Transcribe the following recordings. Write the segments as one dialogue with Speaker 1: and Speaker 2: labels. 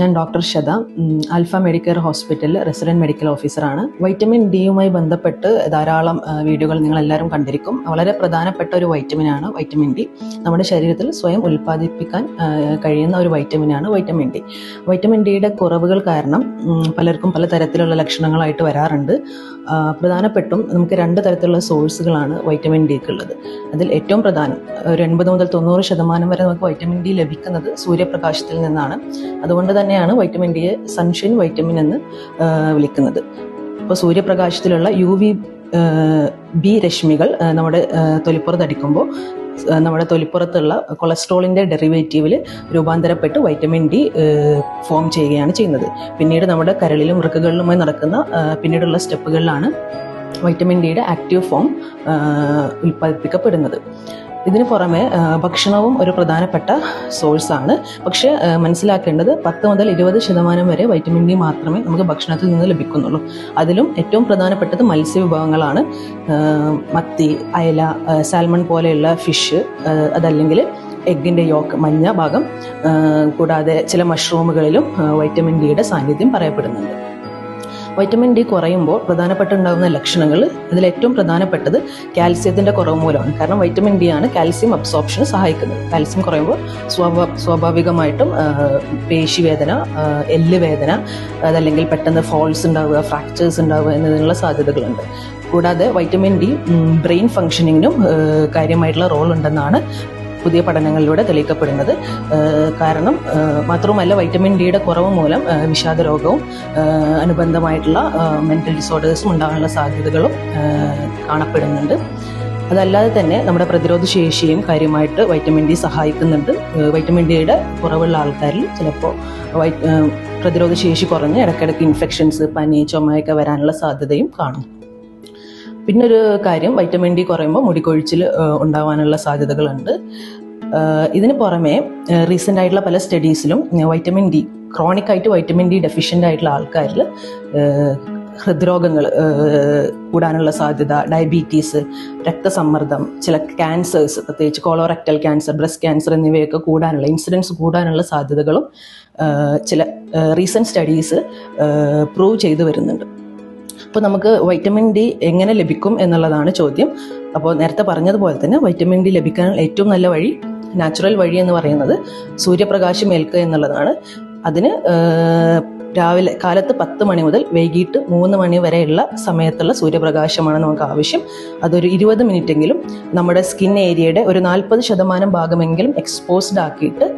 Speaker 1: ഞാൻ doctor alpha alpha medical ഹോസ്പിറ്റലിൽ resident medical ഓഫീസറാണ്. വൈറ്റമിൻ ഡിയുമായി ബന്ധപ്പെട്ട് ധാരാളം വീഡിയോകൾ നിങ്ങൾ എല്ലാവരും കണ്ടിരിക്കും. വളരെ പ്രധാനപ്പെട്ട ഒരു വൈറ്റമിനാണ് വൈറ്റമിൻ ഡി. നമ്മുടെ ശരീരത്തിൽ സ്വയം ഉൽപ്പാദിപ്പിക്കാൻ കഴിയുന്ന ഒരു വൈറ്റമിനാണ് വൈറ്റമിൻ ഡി. വൈറ്റമിൻ ഡിയുടെ കുറവുകൾ കാരണം പലർക്കും പല തരത്തിലുള്ള ലക്ഷണങ്ങളായിട്ട് വരാറുണ്ട്. പ്രധാനപ്പെട്ടും നമുക്ക് രണ്ട് തരത്തിലുള്ള സോഴ്സുകളാണ് വൈറ്റമിൻ ഡിക്ക് ഉള്ളത് അതിൽ ഏറ്റവും പ്രധാനം ഒരു എൺപത് മുതൽ തൊണ്ണൂറ് ശതമാനം വരെ നമുക്ക് വൈറ്റമിൻ ഡി ലഭിക്കുന്നത് സൂര്യപ്രകാശത്തിൽ നിന്നാണ്. അതുകൊണ്ട് തന്നെയാണ് വൈറ്റമിൻ ഡിയെ സൺഷൈൻ വൈറ്റമിൻ എന്ന് വിളിക്കുന്നത്. ഇപ്പോൾ സൂര്യപ്രകാശത്തിലുള്ള യു വി ബി രശ്മികൾ നമ്മുടെ തൊലിപ്പുറത്തടിക്കുമ്പോൾ നമ്മുടെ തൊലിപ്പുറത്തുള്ള കൊളസ്ട്രോളിന്റെ ഡെറിവേറ്റീവിൽ രൂപാന്തരപ്പെട്ട് വൈറ്റമിൻ ഡി ഫോം ചെയ്യുകയാണ് ചെയ്യുന്നത്. പിന്നീട് നമ്മുടെ കരളിലും വൃക്കകളിലുമായി നടക്കുന്ന പിന്നീടുള്ള സ്റ്റെപ്പുകളിലാണ് വൈറ്റമിൻ ഡിയുടെ ആക്റ്റീവ് ഫോം ഉൽപ്പാദിപ്പിക്കപ്പെടുന്നത്. ഇതിന് പുറമെ ഭക്ഷണവും ഒരു പ്രധാനപ്പെട്ട സോഴ്സാണ് പക്ഷേ മനസ്സിലാക്കേണ്ടത് പത്ത് മുതൽ ഇരുപത് ശതമാനം വരെ വൈറ്റമിൻ ഡി മാത്രമേ നമുക്ക് ഭക്ഷണത്തിൽ നിന്ന് ലഭിക്കുന്നുള്ളൂ. അതിലും ഏറ്റവും പ്രധാനപ്പെട്ടത് മത്സ്യ വിഭവങ്ങളാണ് മത്തി അയല സാൽമൺ പോലെയുള്ള ഫിഷ് അതല്ലെങ്കിൽ എഗ്ഗിന്റെ യോക്ക് മഞ്ഞ ഭാഗം കൂടാതെ ചില മഷ്റൂമുകളിലും വൈറ്റമിൻ ഡിയുടെ സാന്നിധ്യം പറയപ്പെടുന്നുണ്ട്. വൈറ്റമിൻ ഡി കുറയുമ്പോൾ പ്രധാനപ്പെട്ടുണ്ടാകുന്ന ലക്ഷണങ്ങൾ ഇതിൽ ഏറ്റവും പ്രധാനപ്പെട്ടത് കാൽസ്യത്തിന്റെ കുറവ് മൂലമാണ്. കാരണം വൈറ്റമിൻ ഡി ആണ് കാൽസ്യം അബ്സോർപ്ഷന് സഹായിക്കുന്നത്. കാൽസ്യം കുറയുമ്പോൾ സ്വാഭാ സ്വാഭാവികമായിട്ടും പേശിവേദന എല്ല് വേദന അതല്ലെങ്കിൽ പെട്ടെന്ന് ഫോൾസ് ഉണ്ടാവുക ഫ്രാക്ചേഴ്സ് ഉണ്ടാവുക എന്നതിനുള്ള സാധ്യതകളുണ്ട്. കൂടാതെ വൈറ്റമിൻ ഡി ബ്രെയിൻ ഫങ്ഷനിങ്ങിനും കാര്യമായിട്ടുള്ള റോൾ ഉണ്ടെന്നാണ് പുതിയ പഠനങ്ങളിലൂടെ തെളിയിക്കപ്പെടുന്നത്. കാരണം മാത്രവുമല്ല വൈറ്റമിൻ ഡിയുടെ കുറവ് മൂലം വിഷാദ രോഗവും അനുബന്ധമായിട്ടുള്ള മെന്റൽ ഡിസോർഡേഴ്സും ഉണ്ടാകാനുള്ള സാധ്യതകളും കാണപ്പെടുന്നുണ്ട്. അതല്ലാതെ തന്നെ നമ്മുടെ പ്രതിരോധ ശേഷിയും കാര്യമായിട്ട് വൈറ്റമിൻ ഡി സഹായിക്കുന്നുണ്ട്. വൈറ്റമിൻ ഡിയുടെ കുറവുള്ള ആൾക്കാരിൽ ചിലപ്പോൾ പ്രതിരോധ ശേഷി കുറഞ്ഞ് ഇടയ്ക്കിടയ്ക്ക് ഇൻഫെക്ഷൻസ് പനി ചുമയൊക്കെ വരാനുള്ള സാധ്യതയും കാണും. പിന്നൊരു കാര്യം വൈറ്റമിൻ ഡി കുറയുമ്പോൾ മുടിക്കൊഴിച്ചിൽ ഉണ്ടാവാനുള്ള സാധ്യതകളുണ്ട്. ഇതിന് പുറമെ റീസെന്റ് ആയിട്ടുള്ള പല സ്റ്റഡീസിലും വൈറ്റമിൻ ഡി ക്രോണിക് ആയിട്ട് വൈറ്റമിൻ ഡി ഡെഫിഷ്യന്റ് ആയിട്ടുള്ള ആൾക്കാരിൽ ഹൃദ്രോഗങ്ങൾ കൂടാനുള്ള സാധ്യത ഡയബറ്റീസ് രക്തസമ്മർദ്ദം ചില ക്യാൻസേഴ്സ് പ്രത്യേകിച്ച് കോളോറക്ടൽ ക്യാൻസർ ബ്രസ്റ്റ് ക്യാൻസർ എന്നിവയൊക്കെ കൂടാനുള്ള ഇൻസിഡൻസ് കൂടാനുള്ള സാധ്യതകളും ചില റീസെന്റ് സ്റ്റഡീസ് പ്രൂവ് ചെയ്തു വരുന്നുണ്ട്. അപ്പോൾ നമുക്ക് വൈറ്റമിൻ ഡി എങ്ങനെ ലഭിക്കും എന്നുള്ളതാണ് ചോദ്യം. അപ്പോൾ നേരത്തെ പറഞ്ഞതുപോലെ തന്നെ വൈറ്റമിൻ ഡി ലഭിക്കാൻ ഏറ്റവും നല്ല വഴി നാച്ചുറൽ വഴി എന്ന് പറയുന്നത് സൂര്യപ്രകാശം ഏൽക്കുക എന്നുള്ളതാണ്. അതിന് രാവിലെ കാലത്ത് പത്ത് മണി മുതൽ വൈകിട്ട് മൂന്ന് മണി വരെയുള്ള സമയത്തുള്ള സൂര്യപ്രകാശമാണ് നമുക്ക് ആവശ്യം. അതൊരു ഇരുപത് മിനിറ്റെങ്കിലും നമ്മുടെ സ്കിൻ ഏരിയയുടെ ഒരു നാൽപ്പത് ശതമാനം ഭാഗമെങ്കിലും എക്സ്പോസ്ഡ് ആക്കിയിട്ട്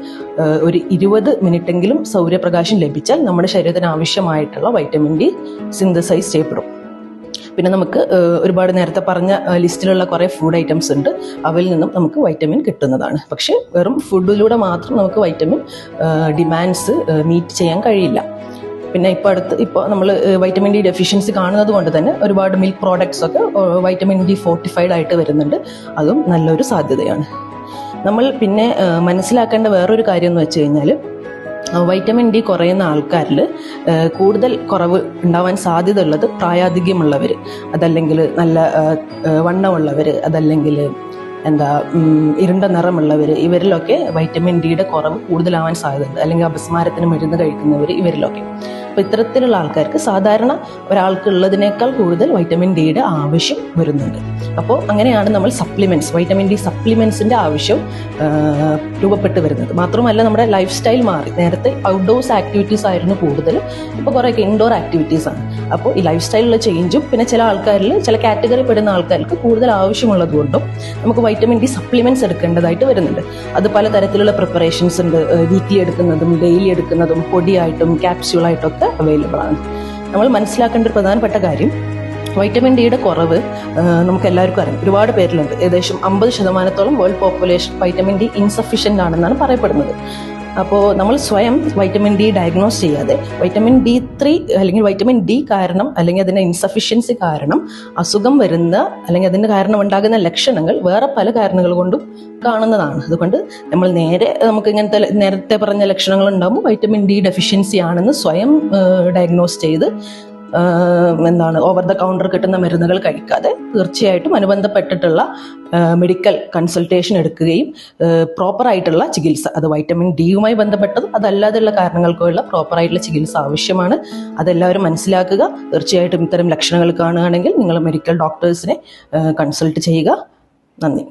Speaker 1: ഒരു ഇരുപത് മിനിറ്റെങ്കിലും സൂര്യപ്രകാശം ലഭിച്ചാൽ നമ്മുടെ ശരീരത്തിന് ആവശ്യമായിട്ടുള്ള വൈറ്റമിൻ ഡി സിന്തസൈസ് ചെയ്യപ്പെടും. പിന്നെ നമുക്ക് ഒരുപാട് നേരത്തെ പറഞ്ഞ ലിസ്റ്റിലുള്ള കുറേ ഫുഡ് ഐറ്റംസ് ഉണ്ട്. അവയിൽ നിന്നും നമുക്ക് വൈറ്റമിൻ കിട്ടുന്നതാണ്. പക്ഷേ വെറും ഫുഡിലൂടെ മാത്രം നമുക്ക് വൈറ്റമിൻ ഡിമാൻഡ്സ് മീറ്റ് ചെയ്യാൻ കഴിയില്ല. പിന്നെ ഇപ്പോൾ അടുത്ത് ഇപ്പോൾ നമ്മൾ വൈറ്റമിൻ ഡി ഡെഫിഷ്യൻസി കാണുന്നത് കൊണ്ട് തന്നെ ഒരുപാട് മിൽക്ക് പ്രോഡക്ട്സ് ഒക്കെ വൈറ്റമിൻ ഡി ഫോർട്ടിഫൈഡ് ആയിട്ട് വരുന്നുണ്ട്. അതും നല്ലൊരു സാധ്യതയാണ്. നമ്മൾ പിന്നെ മനസ്സിലാക്കേണ്ട വേറൊരു കാര്യം എന്ന് വെച്ച് കഴിഞ്ഞാൽ വൈറ്റമിൻ ഡി കുറയുന്ന ആൾക്കാരിൽ കൂടുതൽ കുറവ് ഉണ്ടാവാൻ സാധ്യത ഉള്ളത് പ്രായാധിക്യമുള്ളവർ അതല്ലെങ്കിൽ നല്ല വണ്ണമുള്ളവർ അതല്ലെങ്കിൽ എന്താ ഇരുണ്ട നിറമുള്ളവർ ഇവരിലൊക്കെ വൈറ്റമിൻ ഡിയുടെ കുറവ് കൂടുതലാവാൻ സാധ്യതയുണ്ട്. അല്ലെങ്കിൽ അപസ്മാരത്തിന് മരുന്ന് കഴിക്കുന്നവർ ഇവരിലൊക്കെ. അപ്പോൾ ഇത്തരത്തിലുള്ള ആൾക്കാർക്ക് സാധാരണ ഒരാൾക്ക് ഉള്ളതിനേക്കാൾ കൂടുതൽ വൈറ്റമിൻ ഡിയുടെ ആവശ്യം വരുന്നുണ്ട്. അപ്പോൾ അങ്ങനെയാണ് നമ്മൾ സപ്ലിമെന്റ്സ് വൈറ്റമിൻ ഡി സപ്ലിമെന്റ്സിന്റെ ആവശ്യം രൂപപ്പെട്ട് വരുന്നത്. മാത്രമല്ല നമ്മുടെ ലൈഫ് സ്റ്റൈൽ മാറി. നേരത്തെ ഔട്ട്ഡോഴ്സ് ആക്ടിവിറ്റീസ് ആയിരുന്നു കൂടുതൽ ഇപ്പോൾ കുറേയൊക്കെ ഇൻഡോർ ആക്ടിവിറ്റീസ് ആണ്. അപ്പോൾ ഈ ലൈഫ് സ്റ്റൈലിലെ ചേഞ്ചും പിന്നെ ചില ആൾക്കാരിൽ ചില കാറ്റഗറി പെടുന്ന ആൾക്കാർക്ക് കൂടുതൽ ആവശ്യമുള്ളത് കൊണ്ടും നമുക്ക് വൈറ്റമിൻ ഡി സപ്ലിമെന്റ്സ് എടുക്കേണ്ടതായിട്ട് വരുന്നുണ്ട്. അത് പല തരത്തിലുള്ള പ്രിപ്പറേഷൻസ് ഉണ്ട് വീക്ക്ലി എടുക്കുന്നതും ഡെയിലി എടുക്കുന്നതും പൊടിയായിട്ടും ക്യാപ്സ്യൂളായിട്ടും ഒക്കെ അവൈലബിൾ ആണ്. നമ്മൾ മനസ്സിലാക്കേണ്ട ഒരു പ്രധാനപ്പെട്ട കാര്യം വൈറ്റമിൻ ഡിയുടെ കുറവ് നമുക്ക് എല്ലാവർക്കും അറിയാം. ഒരുപാട് പേരിലുണ്ട്. ഏകദേശം അമ്പത് ശതമാനത്തോളം world population vitamin D insufficient ആണെന്നാണ് പറയപ്പെടുന്നത്. അപ്പോൾ നമ്മൾ സ്വയം വൈറ്റമിൻ ഡി ഡയഗ്നോസ് ചെയ്യാതെ വൈറ്റമിൻ ഡി ത്രീ അല്ലെങ്കിൽ വൈറ്റമിൻ ഡി കാരണം അല്ലെങ്കിൽ അതിന്റെ ഇൻസഫിഷ്യൻസി കാരണം അസുഖം വരുന്ന അല്ലെങ്കിൽ അതിന്റെ കാരണം ഉണ്ടാകുന്ന ലക്ഷണങ്ങൾ വേറെ പല കാരണങ്ങൾ കൊണ്ടും കാണുന്നതാണ്. അതുകൊണ്ട് നമ്മൾ നേരെ നമുക്ക് ഇങ്ങനത്തെ നേരത്തെ പറഞ്ഞ ലക്ഷണങ്ങൾ ഉണ്ടാകുമ്പോൾ വൈറ്റമിൻ ഡി ഡെഫിഷ്യൻസി ആണെന്ന് സ്വയം ഡയഗ്നോസ് ചെയ്ത് എന്താണ് ഓവർ ദ കൗണ്ടർ കിട്ടുന്ന മരുന്നുകൾ കഴിക്കാതെ തീർച്ചയായിട്ടും അനുബന്ധപ്പെട്ടിട്ടുള്ള മെഡിക്കൽ കൺസൾട്ടേഷൻ എടുക്കുകയും പ്രോപ്പർ ആയിട്ടുള്ള ചികിത്സ അത് വൈറ്റമിൻ ഡിയുമായി ബന്ധപ്പെട്ടതും അതല്ലാതെയുള്ള കാരണങ്ങൾക്കുള്ള പ്രോപ്പർ ആയിട്ടുള്ള ചികിത്സ ആവശ്യമാണ്. അതെല്ലാവരും മനസ്സിലാക്കുക. തീർച്ചയായിട്ടും ഇത്തരം ലക്ഷണങ്ങൾ കാണുകയാണെങ്കിൽ നിങ്ങൾ മെഡിക്കൽ ഡോക്ടേഴ്സിനെ കൺസൾട്ട് ചെയ്യുക. നന്ദി.